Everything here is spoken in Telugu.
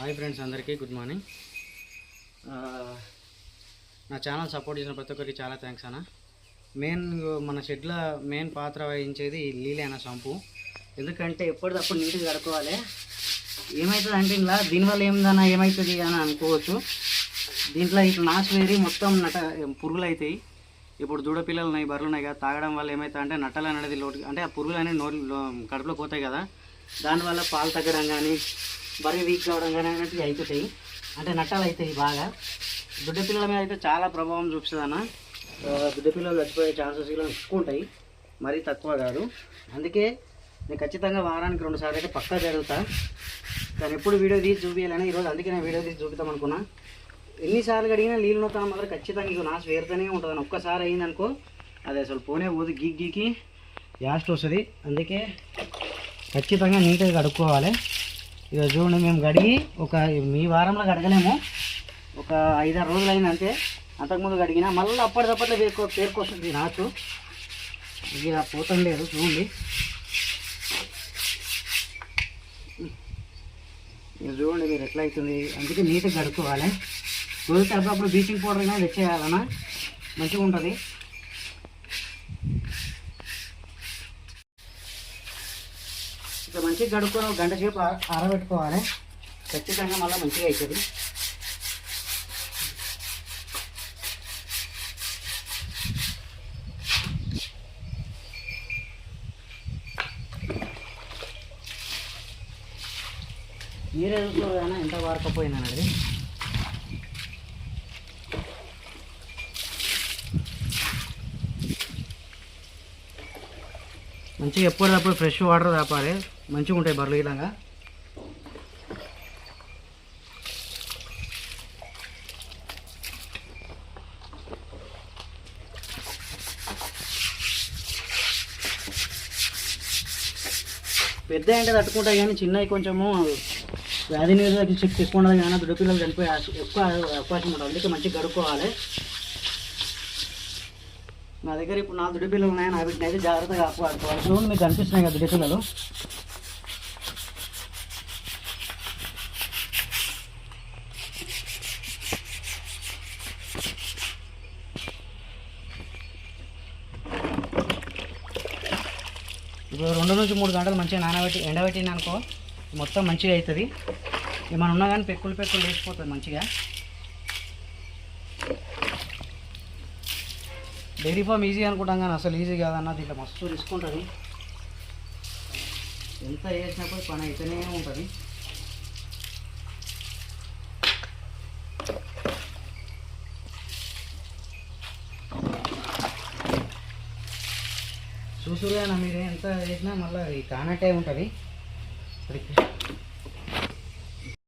హాయ్ ఫ్రెండ్స్ అందరికీ గుడ్ మార్నింగ్. నా ఛానల్ సపోర్ట్ చేసిన ప్రతి ఒక్కరికి చాలా థ్యాంక్స్ అన్న. మెయిన్ మన షెడ్ల మెయిన్ పాత్ర వహించేది లీలే అన్న సంపు ఎందుకంటే ఎప్పటికప్పుడు నీట్గా కడుక్కోవాలి. ఏమవుతుంది అంటే ఇలా దీనివల్ల ఏమిదన్నా ఏమవుతుంది అని అనుకోవచ్చు. దీంట్లో ఇట్లా నాచు వేరి మొత్తం నట పురుగులు అవుతాయి ఇప్పుడు దూడ పిల్లలు ఉన్నాయి బర్రెలు ఉన్నాయి కదా తాగడం వల్ల ఏమవుతుంది అంటే నట్టలు అనేది లోటు అంటే ఆ పురుగులు అనేవి నోరు కడుపులోకి కడుపులో పోతాయి కదా. దానివల్ల పాలు తగ్గడం కానీ బర్రె వీక్ కావడం కానీ అనేవి అవుతాయి అంటే నట్టాలు అవుతాయి బాగా. దుడ్డ పిల్లల మీద అయితే చాలా ప్రభావం చూపిస్తుంది అన్న ఆ, దుడ్డ పిల్లలు చచ్చిపోయే ఛాన్సెస్ కూడా ఎక్కువ ఉంటాయి. మరీ తక్కువ కాదు. అందుకే నేను ఖచ్చితంగా వారానికి రెండు సార్లు అయితే పక్కా జరుగుతా. కానీ ఎప్పుడు వీడియో తీసి చూపించాలని ఈరోజు అందుకే నేను వీడియో తీసి చూపిద్దాం అనుకున్నా. ఎన్నిసార్లు అడిగినా నీళ్ళు నొక్కడం మాత్రం ఖచ్చితంగా ఇది నాసు వేరుతూనే ఉంటుంది ఒక్కసారి అయిందనుకో అది అసలు పోనే పోదు. గీక్ గీకి యాస్ట్ వస్తుంది. అందుకే ఖచ్చితంగా నీట్గా కడుక్కోవాలి. ఇక చూడండి మేము గడిగి ఒక మీ వారంలో గడగలేము. ఒక ఐదారు రోజులు అయిందంటే అంతకుముందు గడిగినా మళ్ళీ అప్పటిదప్పట్లో పేరుకో పేరుకొస్తుంది నాచు ఇక పోతం లేదు చూడండి. ఇక చూడండి మీరు ఎట్లా అవుతుంది అందుకే నీట్గా కడుక్కోవాలి. రోజు అప్పుడప్పుడు బ్లీచింగ్ పౌడర్ అయినా తెచ్చేయాలన్నా మంచిగా ఉంటుంది ఇక మంచిగా కడుక్కొని గంట సేపు ఆరబెట్టుకోవాలి. ఖచ్చితంగా మళ్ళీ మంచిగా అవుతుంది మీరే చూసుకోరు కానీ ఎంత వారకపోయిందని అది మంచిగా ఎప్పటికప్పుడు ఫ్రెష్ వాటర్ తాపాలి. మంచిగా ఉంటాయి బర్రెలు ఇలాగా. పెద్ద అంటే తట్టుకుంటాయి కానీ చిన్నవి కొంచెము వ్యాధి నిరోధక శక్తి ఎక్కువ ఉండదు కానీ దుడ్డు పిల్లలు చనిపోయే ఎక్కువ అవకాశం ఉంటుంది. అందుకే మంచిగా కడుక్కోవాలి. నా దగ్గర ఇప్పుడు నా దుడ్డు పిల్లలు ఉన్నాయి నా వీటిని అయితే జాగ్రత్తగా కాపాడుకోవాలి. చూడండి మీకు కనిపిస్తున్నాయి కదా దుడ్డు పిల్లలు ఇప్పుడు రెండు నుంచి మూడు గంటలు మంచిగా నానబెట్టి ఎండబెట్టింది అనుకో మొత్తం మంచిగా అవుతుంది ఏమైనా ఉన్నా కానీ పెక్కులు పెక్కులు వేసిపోతుంది మంచిగా. డైరీ ఫామ్ ఈజీ అనుకుంటాం కానీ అసలు ఈజీ కాదన్న దీంట్లో మస్తు రిస్క్ ఉంటుంది. ఎంత చేసినప్పుడు పని అయితేనే ఉంటుంది. చూసురుగా మీరు? ఎంత చేసినా మళ్ళీ కానట్టే ఉంటుంది.